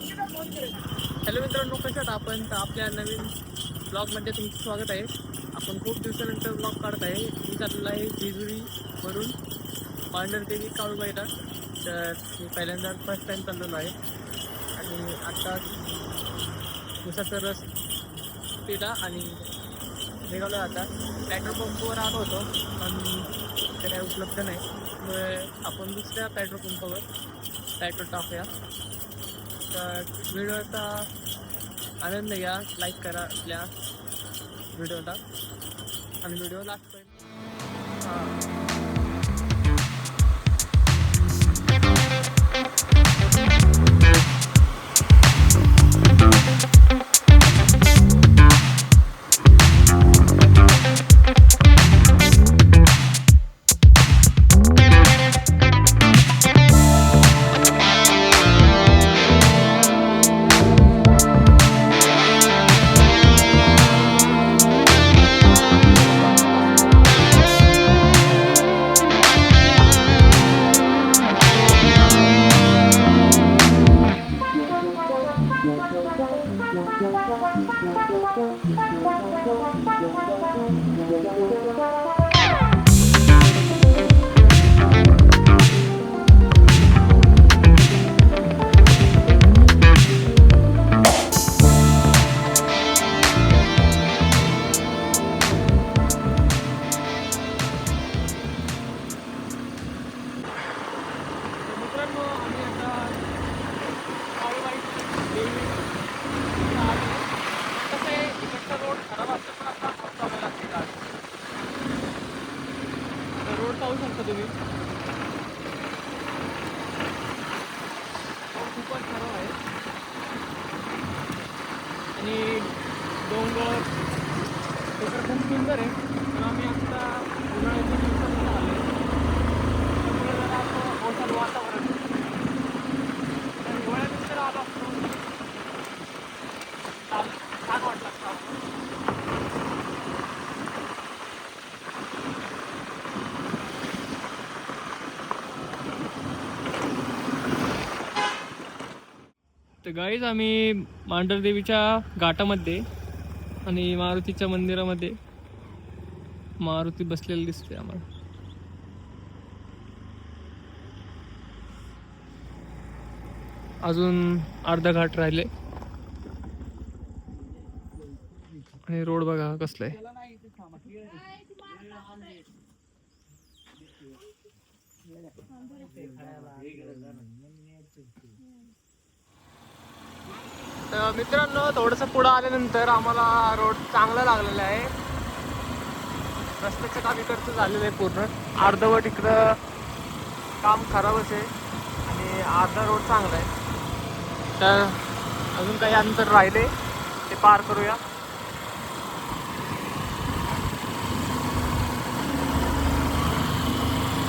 Hello मित्रांनो कशात आहात आपण? तर आपल्या नवीन ब्लॉगमध्ये तुमचं स्वागत आहे. आपण खूप दिवसानंतर ब्लॉग काढत आहे. मी चाललेलो आहे जेजुरीवरून पांढरदेवी काळूबाईला तर मी पहिल्यांदा फर्स्ट टाईम चाललेलो आहे. आणि आत्ता उसाचा रस पिला आणि निघालो आता. पेट्रोल पंपवर आलो होतो पण ते काही उपलब्ध नाही. त्यामुळे आपण दुसऱ्या पेट्रोल पंपावर पेट्रोल टाकूया. तर व्हिडिओचा आनंद घ्या. लाईक करा आपल्या व्हिडिओला आणि व्हिडिओ लास्टपर्यंत हां. पाहू शकता तुम्ही. हो, खूपच खराब आहे. आणि डोंगर खूप सुंदर आहे पण आम्ही आता उन्हाळ्याच्या दिवसात आलो आहे त्यामुळे जरा असं पावसाचं वातावरण आहे. तर हिवाळ्यात जर आलो असतो छान छान वाटलं असतं आम्हाला. तर गाईज आम्ही मांढरदेवीच्या घाटामध्ये आणि मारुतीच्या मंदिरामध्ये मारुती बसलेली दिसते आम्हाला. अजून अर्धा घाट राहिले. आणि रोड बघा कसला आहे. तर मित्रांनो थोडंसं पुढं आल्यानंतर आम्हाला रोड चांगला लागलेला आहे. रस्त्याचं काम इकडचं झालेलं आहे पूर्ण. अर्धवट इकडं काम खराबच आहे आणि अर्धा रोड चांगला आहे. तर अजून काही अंतर राहिले ते पार करूया.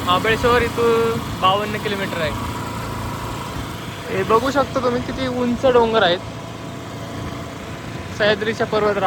महाबळेश्वर इथून बावन्न किलोमीटर आहे. हे बघू शकतो तुम्ही किती उंच डोंगर आहेत. सह्याद्रीच्या पर्वत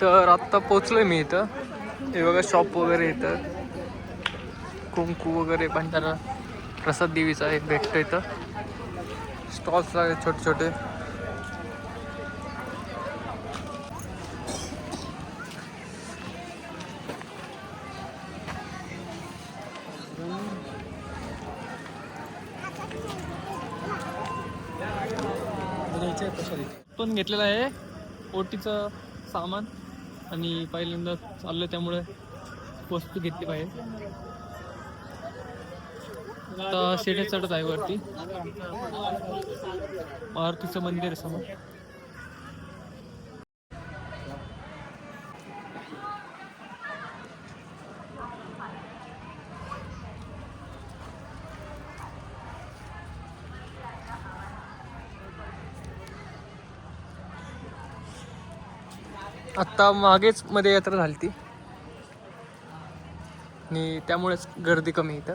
तर आत्ता पोचलोय मी इथं. हे बघा शॉप वगैरे इथं. कुंकू वगैरे भंडारा प्रसाद देवीचा एक भेटतो इथं. स्टॉल्स आहेत छोटे छोटे. पण घेतलेलं आहे ओटीचं सामान. आणि पहिल्यांदा चाललं त्यामुळे वस्तू घेतली पाहिजे आता शेडे चढत आहे वरती. मारुतीचं मंदिर आहे समोर. आत्ता मागेच मध्ये यात्रा झाली ती आणि त्यामुळेच गर्दी कमी आहे इथं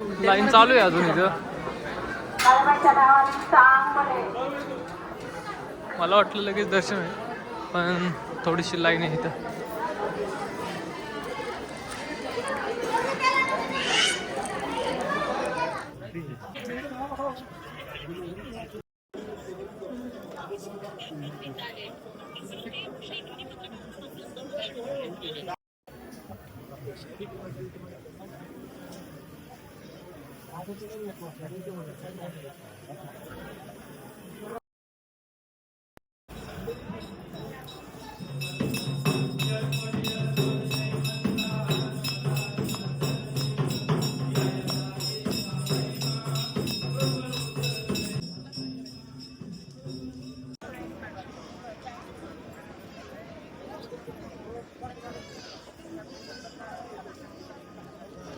लाईन चालू आहे अजून इथं. मला वाटलं लगेच दर्शन आहे पण थोडीशी लाईन आहे इथं. 外国人留学はやりにくい。海外留学。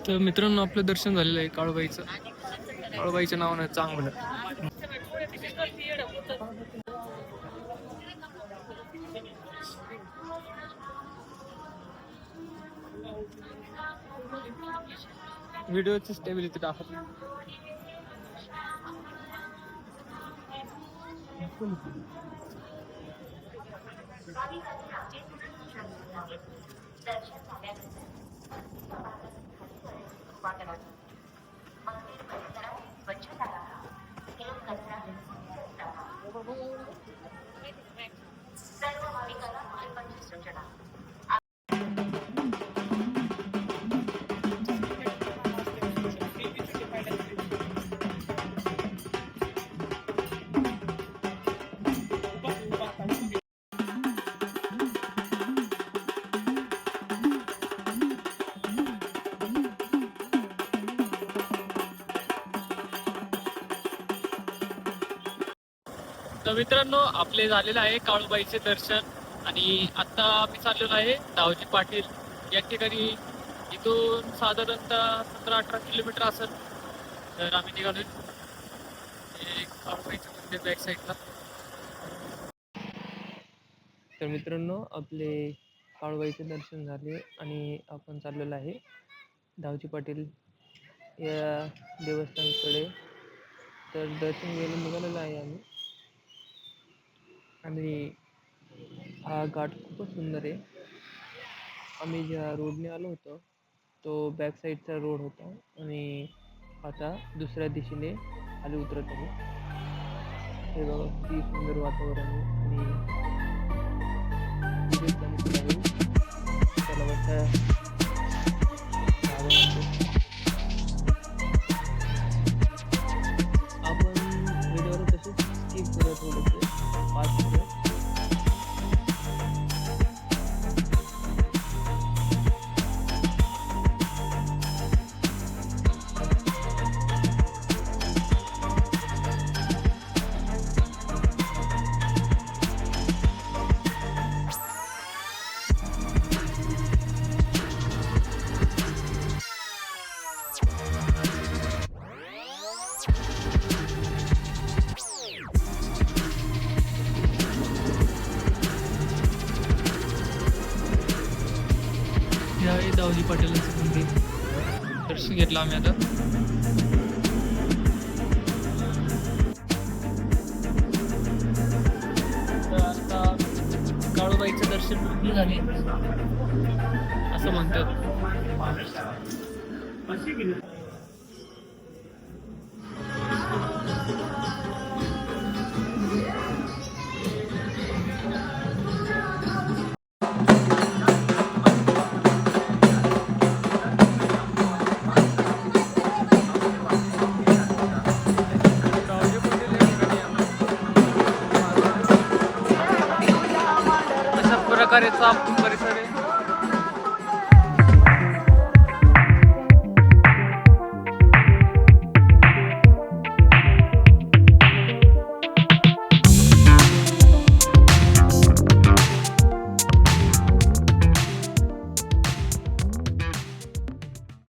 तर मित्रांनो आपलं दर्शन झालेलं आहे काळूबाईचं. काळूबाईच्या नावानं चांगलं. व्हिडिओची स्टेबिलिटी दाखवत rock and roll. तर मित्रांनो आपले झालेलं आहे काळूबाईचे दर्शन आणि आता आम्ही चाललेलो आहे दावजी पाटील. या ठिकाणी इथून साधारणतः सतरा अठरा किलोमीटर असेल. तर आम्ही निघालो काळूबाईचं मंदिर बॅक साईडला तर मित्रांनो आपले काळूबाईचे दर्शन झाले आणि आपण चाललेलो आहे दावजी पाटील या देवस्थानकडे. तर दर्शन घ्यायला निघालेलो आहे आम्ही. आणि हा घाट खूपच सुंदर आहे. आम्ही ज्या रोडने आलो होतो तो बॅक साईडचा रोड होता आणि आता दुसऱ्या दिशेने खाली उतरत आहे. हे बघा किती सुंदर वातावरण आहे आणि विवेक यावेळी पटेल दर्शन घेतलं आम्ही आता. तर आता काळूबाईचं दर्शन पूर्ण झाले. असं म्हणतात. आहे. अशा प्रकारे चाप